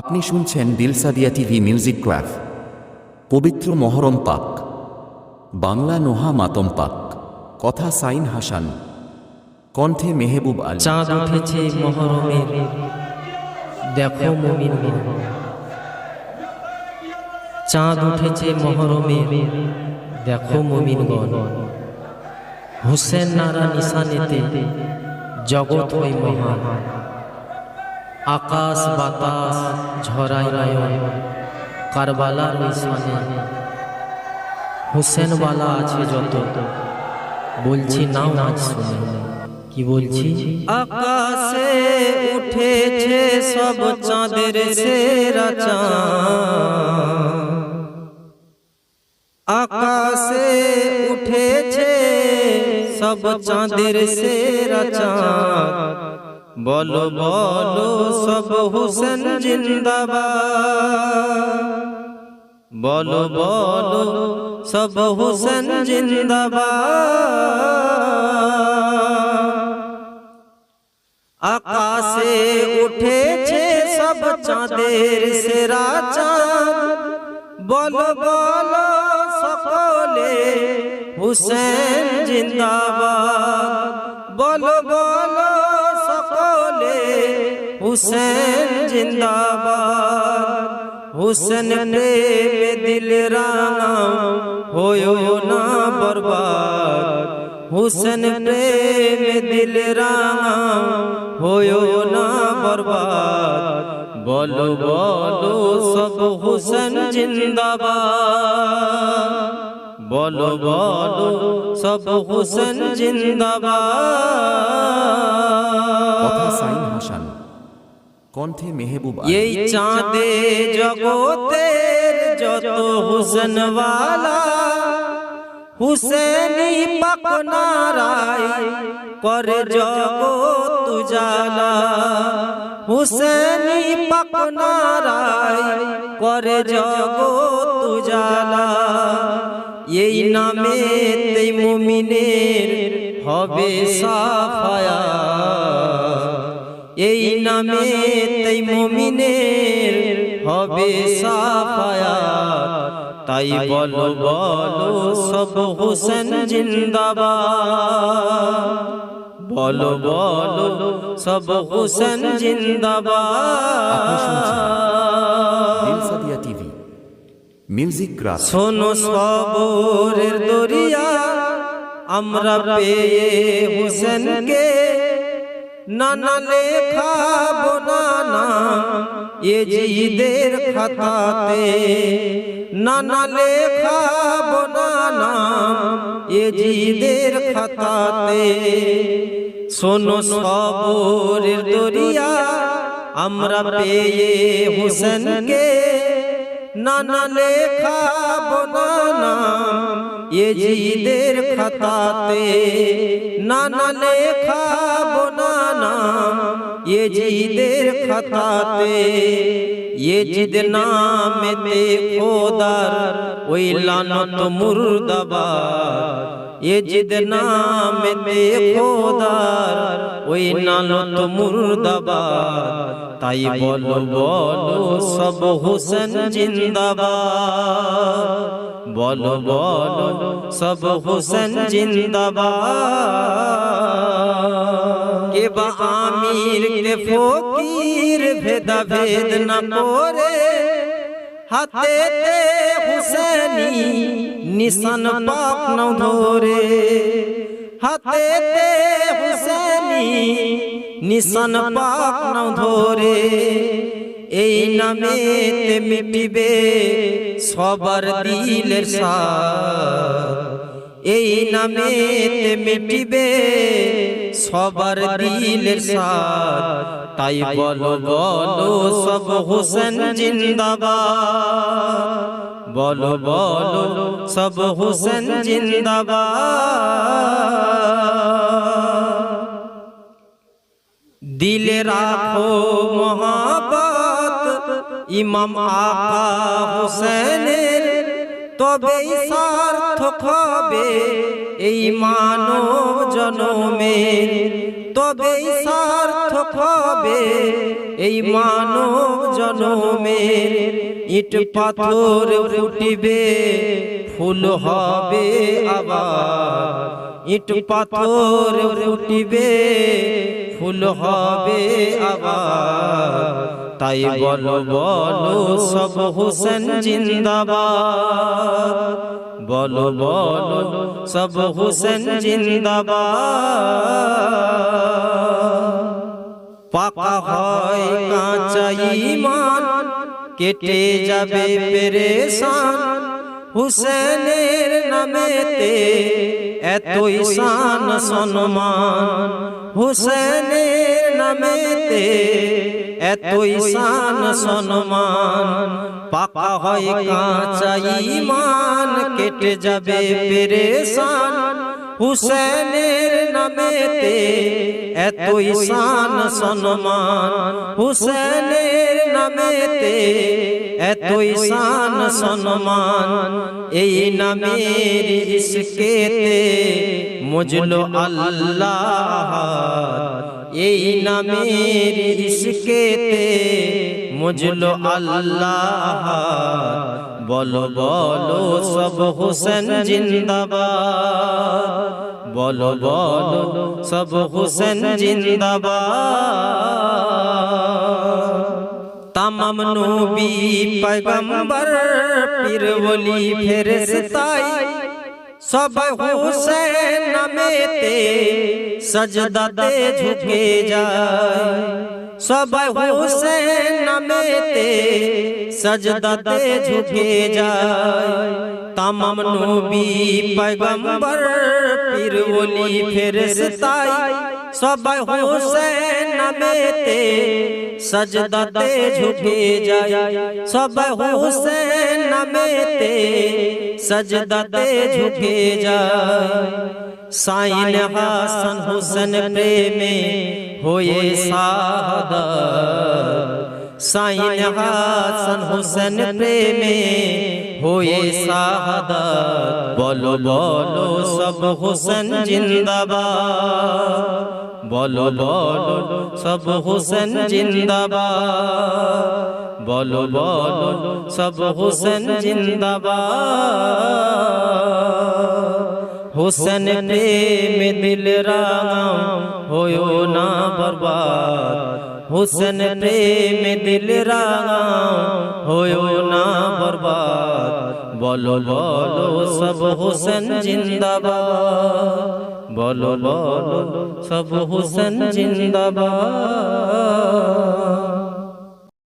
আপনি শুনছেন দিলসাদিয়া TV music ক্রাফ পবিত্র মহরম পাক। বাংলা নোহা মাতম পাক। কথা সাইন হাসান। কণ্ঠে মেহেবুব আলী। চাঁদ উঠেছে মহরমের দেখো মুমিন। চাঁদ উঠেছে মহরমের দেখো মুমিনগণ হুসেন নারা নিশানেতে। জগৎ হই মহান। আকাশ বাতাস ঝরাই নয়ন কারবালার সানে হুসেনওয়ালা আছে যত। বলছি, নাও আজ শুনে। কি বলছি? আকাশে উঠেছে সব চাঁদের সেরা আকাশে উঠেছে সব চাঁদের সেরা চাঁদ। বলো বলো, সব হুসেন জিন্দাবাদ। বলো বলো, সব হুসেন জিন্দাবাদ। আকাশে উঠেছে সব চাঁদের সেরা চাঁদ। বলো বলো, সকলে হুসেন জিন্দাবাদ। বলো বলো হুসেন জিন্দাবাদ হুসেন প্রেমে দিল রাঙাও হয়ো না বরবাদ হুসেন প্রেমে দিল রাঙাও হয়ো না বরবাদ বলো বলো সব হুসেন জিন্দাবাদ বলো বলো সব হুসেন কথা জিন্দাবাদ সাইন হাসান। কণ্ঠে মেহেবুব আলী এই চাঁদে জগতের যত হুসেনওয়ালা হুসেনি পাক নারায় করে জগৎ উজালা হুসেনি পাক নারায় করে জগৎ উজালা এই নামে তেই মুমিনের হবে সাফায়া এই নামে তাই মমিনের হবে সাফায়াত। তাই বলো বলো সব হুসেন জিন্দাবাদ। বলো বলো সব হুসেন জিন্দাবাদ। মিউজিক শোনো সবরের দরিয়া আমরা পেয়ে হুসেনকে নানা লেখাবো নানা এ জিদের খাতাতে। নানা লেখাবো নানা এ জিদের খাতাতে। শোনো সবরের দরিয়া, আমরা পেয়ে হুসেনকে। নানা লেখা বনানা, এ জিদের খাতাতে। নানা লেখা এ জিদের খাতাতে জিদ নামেতে খোদার ওই লানত মুর্দাবাদ জিদ নামেতে খোদার ওই নানত মুর্দাবাদ, তাই বলো বলো সব হুসেন জিন্দাবাদ, বলো বলো সব হুসেন জিন্দাবাদ। কে বা আমির কে ফকির ভেদা ভেদ না করে। হাতে হুসেনি নিশান পাক নাও ধরে। হাতে হুসেনি নিশান পাক নাও ধরে। এই নামে মিটিবে সবার দিলের সাথ এই নামে মিটিবে সবার সাথ। তাই বলো বলো, সব হুসেন জিন্দাবাদ। বলো বলো, সব হুসেন জিন্দাবাদ। দিলে রাখো মহাবত ইমাম আকা হুসেনের তবেই সার্থক হবে এই মানব জনমের তবেই সার্থক হবে এই মানব জনমের ইট পাথর ফুটিবে, ফুল হবে আবার। ইট পাথর ফুটিবে, ফুল হবে আবার। তাই বলো বলো সব হোসেন জিন্দাবাদ বলো বলো সব হোসেন জিন্দাবাদ পাকা হয় কাঁচা ইমান কেটে যাবে পেরেশান হুসেনের নামেতে এতই শান সম্মান হুসেনের নামেতে এতই শান সম্মান পাকা হয় কাঁচা ইমান কেটে যাবে পেরেশান। হুসেনের নামেতে এতই শান সম্মান হুসেনের নামেতে এতই শান সম্মান এই নামের ইসকেতে মুজলো আল্লাহ, এই নামের ইসকেতে মুজলো আল্লাহ, বলো বলো, সব হোসেন জিন্দাবাদ, বলো বলো, সব হোসেন জিন্দাবাদ। তামাম নবী, পয়গম্বর পীর ওলি ফেরেশতাই সবাই হুসেন নামেতে সজদাতে ঝুঁকে যায় সবাই হুসেন নামেতে সজদাতে ঝুঁকে যায় তামাম নবী পয়গম্বর পীর ওলি ফেরেশতাই সবাই হুসেন নামেতে সজদাতে ঝুঁকে যায় সবাই হুসেন নামেতে সজদাতে ঝুঁকে যায় সাইন হাসান হুসেন প্রেমে হয়ে সাদা সাইন হাসান হুসেন প্রেমে হয়ে সাদা বলো বলো সব হুসেন জিন্দাবাদ বলো বলো, সব হুসেন জিন্দাবাদ। বলো বলো, সব হুসেন জিন্দাবাদ। হুসেন প্রেমে দিল রাম হয়ো না বরবাদ। হুসেন প্রেমে দিল রাম হয়ো না বরবাদ। বলো বলো, সব হুসেন জিন্দাবাদ। বলো বলো সব হুসেন জিন্দাবাদ।